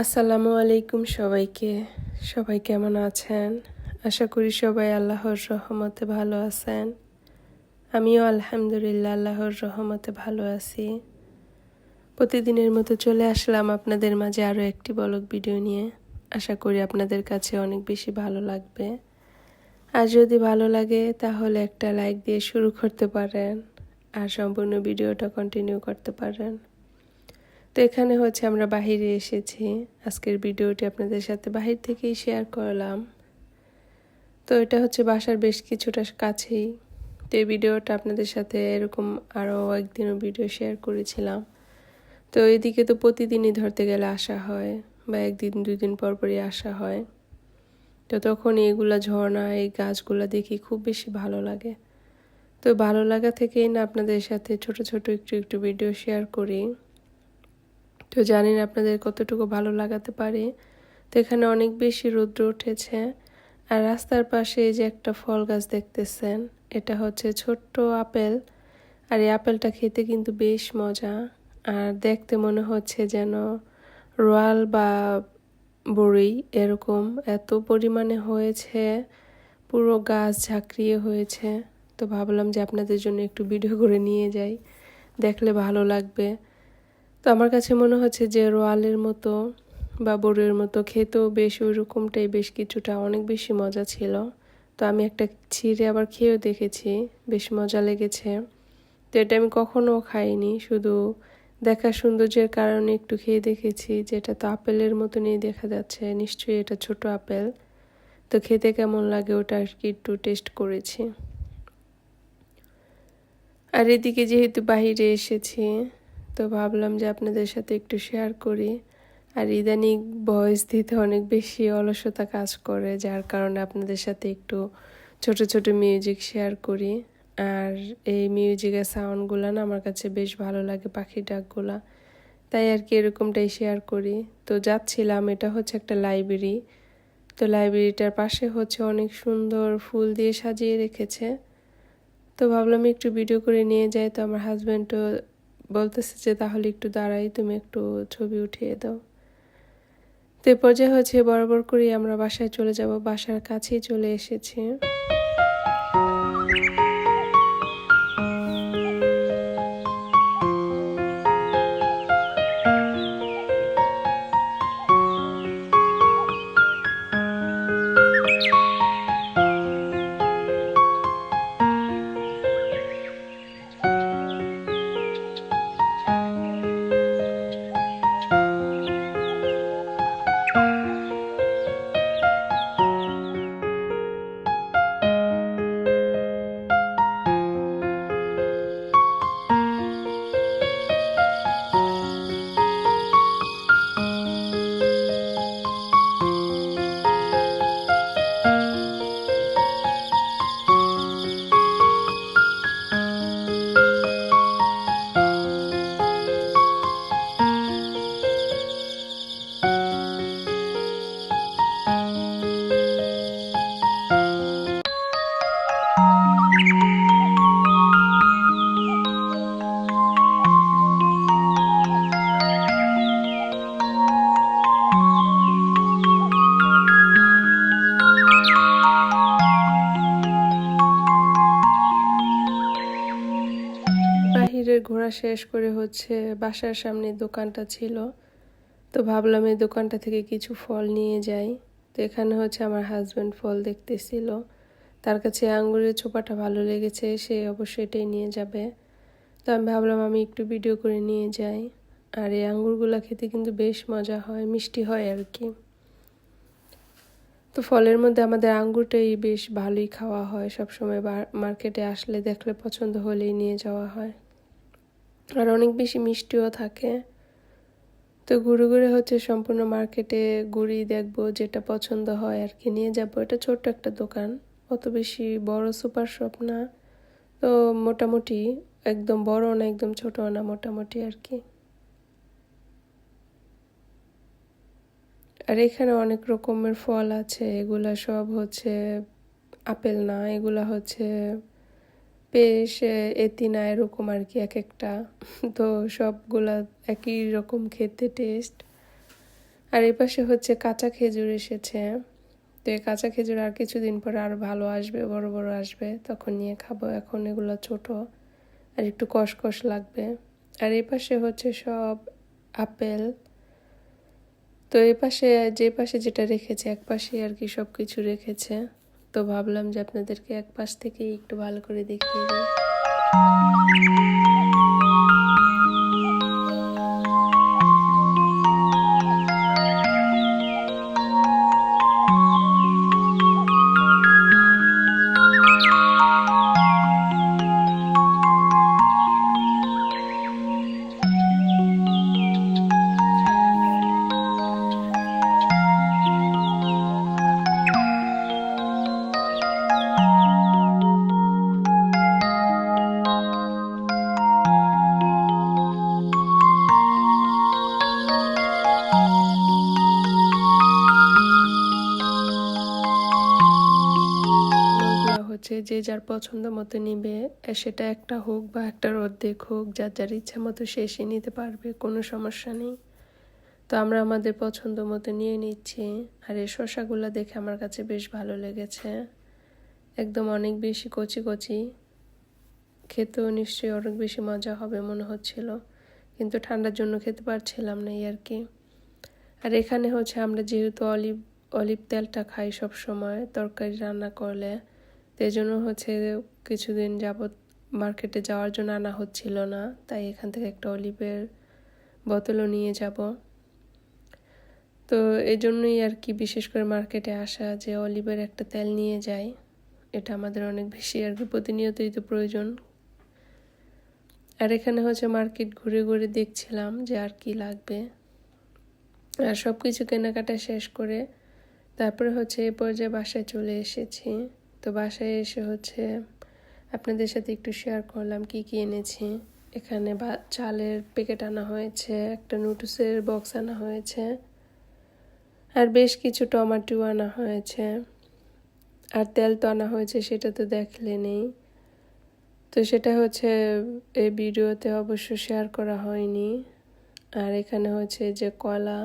আসসালামু আলাইকুম সবাইকে। সবাই কেমন আছেন? আশা করি সবাই আল্লাহর রহমতে ভালো আছেন। আমিও আলহামদুলিল্লাহ আল্লাহর রহমতে ভালো আছি। প্রতিদিনের মতো চলে আসলাম আপনাদের মাঝে আরও একটি বলক ভিডিও নিয়ে। আশা করি আপনাদের কাছে অনেক বেশি ভালো লাগবে। আর যদি ভালো লাগে, তাহলে একটা লাইক দিয়ে শুরু করতে পারেন। আর সম্পূর্ণ ভিডিওটা কন্টিনিউ করতে পারেন। তো এখানে হচ্ছে আমরা বাহিরে এসেছি। আজকের ভিডিওটি আপনাদের সাথে বাহির থেকেই শেয়ার করলাম। তো এটা হচ্ছে বাসার বেশ কিছুটা কাছেই। তো এই ভিডিওটা আপনাদের সাথে এরকম আরও একদিনও ভিডিও শেয়ার করেছিলাম। তো এদিকে তো প্রতিদিনই ধরতে গেলে আসা হয় বা একদিন, দুই দিন পর পরই আসা হয়। তো তখন এইগুলা ঝর্ণা, এই গাছগুলা দেখি খুব বেশি ভালো লাগে। তো ভালো লাগা থেকেই না আপনাদের সাথে ছোট ছোট একটু একটু ভিডিও শেয়ার করি। তো জানি না আপনাদের কতটুকু ভালো লাগাতে পারে। তো এখানে অনেক বেশি রৌদ্র উঠেছে। আর রাস্তার পাশে এই যে একটা ফল গাছ দেখতেছেন, এটা হচ্ছে ছোট্ট আপেল। আর এই আপেলটা খেতে কিন্তু বেশ মজা। আর দেখতে মনে হচ্ছে যেন রয়াল বা বড়ি এরকম এত পরিমাণে হয়েছে, পুরো গাছ ঝাঁকড়িয়ে হয়েছে। তো ভাবলাম যে আপনাদের জন্য একটু ভিডিও করে নিয়ে যাই, দেখলে ভালো লাগবে। তো আমার কাছে মনে হচ্ছে যে রোয়ালের মতো বা বড়ের মতো খেতেও বেশ ওই রকমটাই বেশ কিছুটা অনেক বেশি মজা ছিল। তো আমি একটা ছিঁড়ে আবার খেয়েও দেখেছি, বেশ মজা লেগেছে। তো এটা আমি কখনও খাইনি, শুধু দেখা সৌন্দর্যের কারণে একটু খেয়ে দেখেছি, যেটা তো আপেলের মতনই দেখা যাচ্ছে, নিশ্চয়ই এটা ছোট আপেল। তো খেতে কেমন লাগে ওটা আর কি একটু টেস্ট করেছি। আর এদিকে যেহেতু বাহিরে এসেছি তো ভাবলাম যে আপনাদের সাথে একটু শেয়ার করি। আর ইদানিং ভয়েস দিতে অনেক বেশি অলসতা কাজ করে, যার কারণে আপনাদের সাথে একটু ছোট ছোট মিউজিক শেয়ার করি। আর এই মিউজিকের সাউন্ডগুলো না আমার কাছে বেশ ভালো লাগে পাখির ডাকগুলা। তাই আর কি এরকমটাই শেয়ার করি। তো যাচ্ছিলাম, এটা হচ্ছে একটা লাইব্রেরি তো লাইব্রেরিটার পাশে হচ্ছে অনেক সুন্দর ফুল দিয়ে সাজিয়ে রেখেছে। তো ভাবলাম একটু ভিডিও করে নিয়ে যাই। তো আমার হাজব্যান্ডও বলতেছে যে, তাহলে একটু দাঁড়াই, তুমি একটু ছবি উঠিয়ে দাও। তো পর্যায়ে হচ্ছে বরাবর করেই আমরা বাসায় চলে যাব। বাসার কাছেই চলে এসেছি। শেষ করে হচ্ছে বাসার সামনে দোকানটা ছিল। তো ভাবলাম এই দোকানটা থেকে কিছু ফল নিয়ে যাই। তো এখানে হচ্ছে আমার হাজব্যান্ড ফল দেখতেছিল। তার কাছে আঙ্গুরের চোপাটা ভালো লেগেছে, সে অবশ্যই এটাই নিয়ে যাবে। তো আমি ভাবলাম আমি একটু ভিডিও করে নিয়ে যাই। আর এই আঙ্গুরগুলো খেতে কিন্তু বেশ মজা হয়, মিষ্টি হয় আর কি। তো ফলের মধ্যে আমাদের আঙ্গুরটাই বেশ ভালোই খাওয়া হয়। সবসময় মার্কেটে আসলে দেখলে পছন্দ হলেই নিয়ে যাওয়া হয়। আর অনেক বেশি মিষ্টিও থাকে। তো ঘুরে ঘুরে হচ্ছে সম্পূর্ণ মার্কেটে ঘুরি দেখব যেটা পছন্দ হয় আর কি। নিয়ে যাব। এটা ছোট্ট একটা দোকান। অত বেশি বড় সুপার শপ না। তো মোটামুটি একদম বড় না, একদম ছোট না, মোটামুটি আর কি। আর এখানে অনেক রকমের ফল আছে। এগুলা সব হচ্ছে আপেল না, এগুলা হচ্ছে বেশ এতিনা এরকম আর কি এক একটা। তো সবগুলা একই রকম খেতে টেস্ট আর এই পাশে হচ্ছে কাঁচা খেজুর এসেছে। তো এই কাঁচা খেজুর আর কিছুদিন পরে আর ভালো আসবে, বড় বড় আসবে। তখন নিয়ে খাব। এখন এগুলো ছোট আর একটু কষকষ লাগবে। আর এই পাশে হচ্ছে সব আপেল। তো এই পাশে, যে পাশে যেটা রেখেছে, এক পাশে আর কি সব কিছু রেখেছে। তো ভাবলাম যে আপনাদেরকে এক পাশ থেকে একটু ভালো করে দেখিয়ে দিই। হচ্ছে যে যার পছন্দ মতো নিবে সেটা একটা হোক বা একটা অর্ধেক হোক, যার যার ইচ্ছা মতো সে নিতে পারবে, কোনো সমস্যা নেই। তো আমরা আমাদের পছন্দ মতো নিয়ে নিচ্ছি। আর এই শসাগুলো দেখে আমার কাছে বেশ ভালো লেগেছে। একদম অনেক বেশি কচি কচি। খেতেও নিশ্চয়ই অনেক বেশি মজা হবে মনে হচ্ছিল। কিন্তু ঠান্ডার জন্য খেতে পারছিলাম না আর কি। আর এখানে হচ্ছে আমরা যেহেতু অলিভ অলিভ তেলটা খাই সব সময় তরকারি রান্না করলে তো এই জন্য হচ্ছে কিছুদিন যাবৎ মার্কেটে যাওয়ার জন্য আনা হচ্ছিল না। তাই এখান থেকে একটা অলিভের বোতলও নিয়ে যাব। তো এই জন্যই আর কি বিশেষ করে মার্কেটে আসা যে অলিভের একটা তেল নিয়ে যাই। এটা আমাদের অনেক বেশি আর কি প্রতিনিয়তই তো প্রয়োজন। আর এখানে হচ্ছে মার্কেট ঘুরে ঘুরে দেখছিলাম যে আর কি লাগবে। আর সব কিছু কেনাকাটা শেষ করে তারপরে হচ্ছে এ পর্যায়ে বাসায় চলে এসেছি। তো বাসায় এসে হচ্ছে আপনাদের সাথে একটু শেয়ার করলাম কি কি এনেছি। এখানে বা, চালের প্যাকেট আনা হয়েছে, একটা নুডলসের বক্স আনা হয়েছে, আর বেশ কিছু টমাটো আনা হয়েছে। আর তেল তো আনা হয়েছে, সেটা তো দেখলে নেই। তো সেটা হচ্ছে এই ভিডিওতে অবশ্য শেয়ার করা হয়নি। আর এখানে হচ্ছে যে কলা,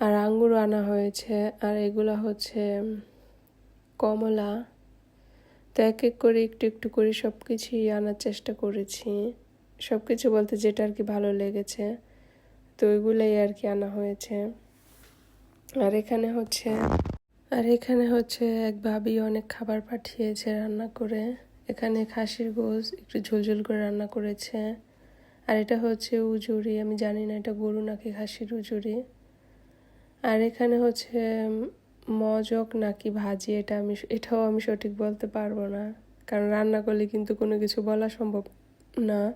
আর আঙ্গুর আনা হয়েছে, আর এগুলা হচ্ছে কমলা। তো এক এক করে একটু একটু করে সব কিছুই আনার চেষ্টা করেছি। সব কিছু বলতে যেটা আর কি ভালো লেগেছে, তো ওইগুলাই আর কি আনা হয়েছে। আর এখানে হচ্ছে, আর এখানে হচ্ছে এক ভাবি অনেক খাবার পাঠিয়েছে রান্না করে। এখানে খাসির গোস একটু ঝোলঝোল করে রান্না করেছে। আর এটা হচ্ছে উজুরি, আমি জানি না এটা গরু নাকি খাসির উজুরি। আর এখানে হচ্ছে মজক নাকি ভাজি, এটা আমি এটাও আমি সঠিক বলতে পারব না। কারণ রান্না করলে কিন্তু কোনো কিছু বলা সম্ভব না।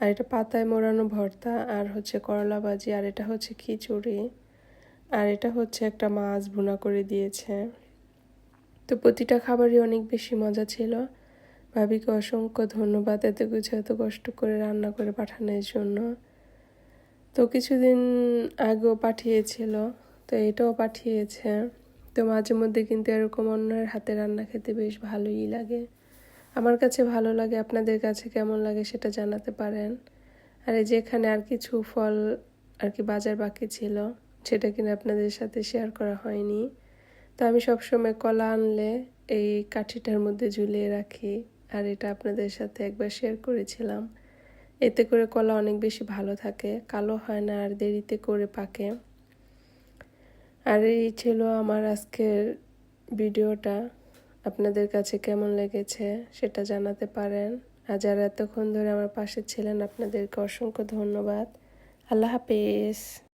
আর এটা পাতায় মোড়ানো ভর্তা, আর হচ্ছে করলা ভাজি, আর এটা হচ্ছে খিচুড়ি, আর এটা হচ্ছে একটা মাছ ভুনা করে দিয়েছে। তো প্রতিটা খাবারই অনেক বেশি মজা ছিল। ভাবিকে অসংখ্য ধন্যবাদ এত কিছু, এত কষ্ট করে রান্না করে পাঠানোর জন্য। তো কিছুদিন আগেও পাঠিয়েছিল, তো এটাও পাঠিয়েছে। তো মাঝে মধ্যে কিন্তু এরকম অন্যের হাতে রান্না খেতে বেশ ভালোই লাগে। আমার কাছে ভালো লাগে, আপনাদের কাছে কেমন লাগে সেটা জানাতে পারেন। আর এই যেখানে আর কিছু ফল আর কি বাজার বাকি ছিল, সেটা কিনা আপনাদের সাথে শেয়ার করা হয়নি। তো আমি সবসময় কলা আনলে এই কাঠিটার মধ্যে ঝুলিয়ে রাখি, আর এটা আপনাদের সাথে একবার শেয়ার করেছিলাম। এতে করে কলা অনেক বেশি ভালো থাকে, কালো হয় না আর দেরিতে করে পাকে। আর এই ছিল আমার আজকের ভিডিওটা। আপনাদের কাছে কেমন লেগেছে সেটা জানাতে পারেন। আর যারা এতক্ষণ ধরে আমার পাশে ছিলেন, আপনাদেরকে অসংখ্য ধন্যবাদ। আল্লাহ হাফেজ।